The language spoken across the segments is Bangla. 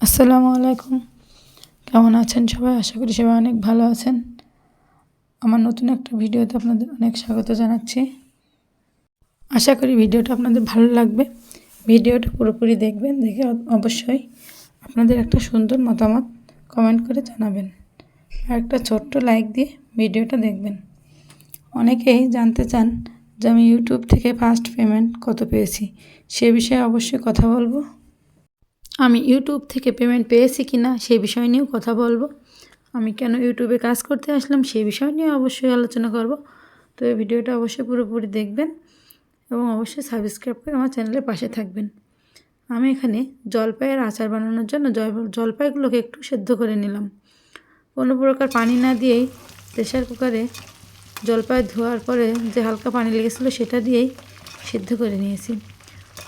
আসসালামু আলাইকুম। কেমন আছেন সবাই? আশা করি সবাই অনেক ভালো আছেন। আমার নতুন একটা ভিডিওতে আপনাদের অনেক স্বাগত জানাচ্ছি। আশা করি ভিডিওটা আপনাদের ভালো লাগবে। ভিডিওটা পুরোপুরি দেখবেন, দেখে অবশ্যই আপনাদের একটা সুন্দর মতামত কমেন্ট করে জানাবেন। আর একটা ছোট্ট লাইক দিয়ে ভিডিওটা দেখবেন। অনেকেই জানতে চান যে আমি ইউটিউব থেকে ফার্স্ট পেমেন্ট কত পেয়েছি? সে বিষয়ে অবশ্যই কথা বলব। আমি ইউটিউব থেকে পেমেন্ট পেয়েছি কি না সেই বিষয় নিয়েও কথা বলব। আমি কেন ইউটিউবে কাজ করতে আসলাম সেই বিষয় নিয়ে অবশ্যই আলোচনা করব। তো এই ভিডিওটা অবশ্যই পুরোপুরি দেখবেন এবং অবশ্যই সাবস্ক্রাইব করে আমার চ্যানেলের পাশে থাকবেন। আমি এখানে জলপাইয়ের আচার বানানোর জন্য জল- জলপাইগুলোকে একটু সেদ্ধ করে নিলাম। কোনো প্রকার পানি না দিয়েই প্রেশার কুকারে জলপাই ধোয়ার পরে যে হালকা পানি লেগেছিলো সেটা দিয়েই সিদ্ধ করে নিয়েছি।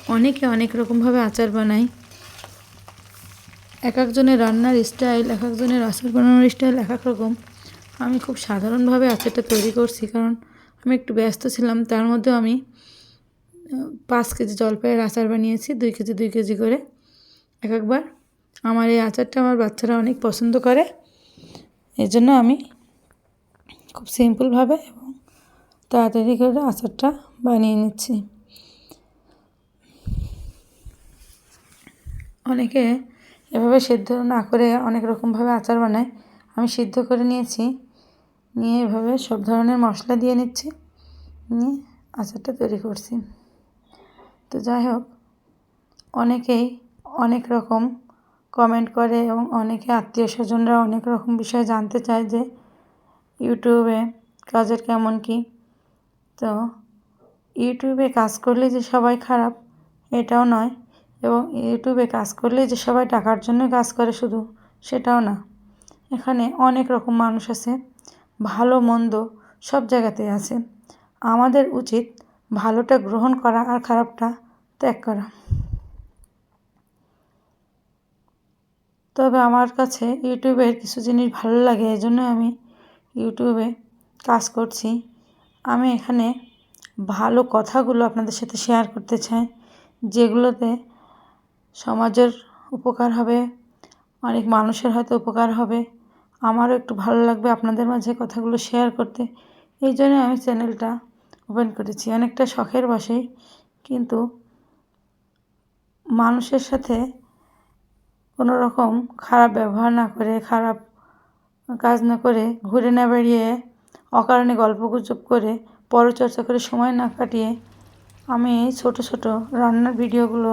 অনেকে অনেক রকমভাবে আচার বানায়। এক একজনের রান্নার স্টাইল, এক একজনের আচার বানানোর স্টাইল এক এক রকম। আমি খুব সাধারণভাবে আচারটা তৈরি করছি কারণ আমি একটু ব্যস্ত ছিলাম, তার মধ্যেও আমি পাঁচ কেজি জলপাইয়ের আচার বানিয়েছি, দুই কেজি দুই কেজি করে। এক একবার আমার এই আচারটা আমার বাচ্চারা অনেক পছন্দ করে। এই জন্য আমি খুব সিম্পলভাবে এবং তাড়াতাড়ি করে আচারটা বানিয়ে নিচ্ছি। অনেকে এভাবে সিদ্ধ না করে অনেক রকমভাবে আচার বানায়। আমি সিদ্ধ করে নিয়েছি। নিয়ে এভাবে সব ধরনের মশলা দিয়ে নিচ্ছি। নিয়ে আচারটা তৈরি করছি। তো যাই হোক, অনেকেই অনেক রকম কমেন্ট করে এবং অনেকে আত্মীয় স্বজনরা অনেক রকম বিষয়ে জানতে চায় যে ইউটিউবে কাজের কেমন কি। তো ইউটিউবে কাজ করলে যে সবাই খারাপ, এটাও নয়। এবং ইউটিউবে কাজ করলে যে সবাই টাকার জন্য কাজ করে শুধু, সেটাও না। এখানে অনেক রকম মানুষ আছে, ভালো, মন্দ সব জায়গাতে আছে। আমাদের উচিত ভালোটা গ্রহণ করা আর খারাপটা ত্যাগ করা। তবে আমার কাছে ইউটিউবের কিছু জিনিস ভালো লাগে এই জন্য আমি ইউটিউবে কাজ করছি। আমি এখানে ভালো কথাগুলো আপনাদের সাথে শেয়ার করতে চাই, যেগুলোতে সমাজের উপকার হবে, অনেক মানুষের হয়তো উপকার হবে। আমারও একটু ভালো লাগবে আপনাদের মাঝে কথাগুলো শেয়ার করতে। এই জন্য আমি চ্যানেলটা ওপেন করেছি। অনেকটা শখের বসেই কিন্তু মানুষের সাথে কোনো রকম খারাপ ব্যবহার না করে, খারাপ কাজ না করে, ঘুরে না বেড়িয়ে, অকারণে গল্পগুজব করে, পরচর্চা করে সময় না কাটিয়ে আমি ছোটো ছোটো রান্নার ভিডিওগুলো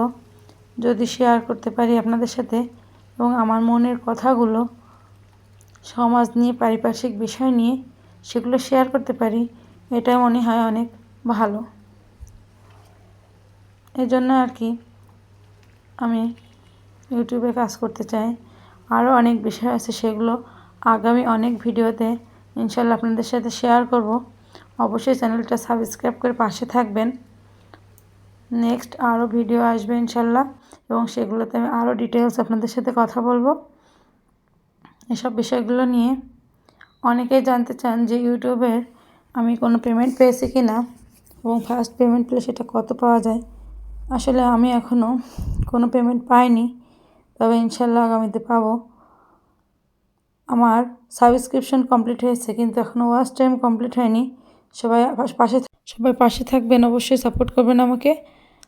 যদি শেয়ার করতে পারি আপনাদের সাথে এবং আমার মনের কথাগুলো সমাজ নিয়ে, পারিপার্শ্বিক বিষয় নিয়ে সেগুলো শেয়ার করতে পারি, এটা মনে হয় অনেক ভালো। এই জন্য আর কি আমি ইউটিউবে কাজ করতে চাই। আরও অনেক বিষয় আছে সেগুলো আগামী অনেক ভিডিওতে ইনশাল্লাহ আপনাদের সাথে শেয়ার করব। অবশ্যই চ্যানেলটা সাবস্ক্রাইব করে পাশে থাকবেন। নেক্সট আরও ভিডিও আসবে ইনশাল্লাহ এবং সেগুলোতে আমি আরও ডিটেলস আপনাদের সাথে কথা বলব। এসব বিষয়গুলো নিয়ে অনেকেই জানতে চান যে ইউটিউবের আমি কোনো পেমেন্ট পেয়েছি কি না এবং ফার্স্ট পেমেন্ট পেলে সেটা কত পাওয়া যায়। আসলে আমি এখনও কোনো পেমেন্ট পাইনি, তবে ইনশাল্লাহ আগামীতে পাবো। আমার সাবস্ক্রিপশন কমপ্লিট হয়েছে কিন্তু এখনও ওয়াচ টাইম কমপ্লিট হয়নি। সবাই পাশে সবাই পাশে থাকবেন, অবশ্যই সাপোর্ট করবেন আমাকে।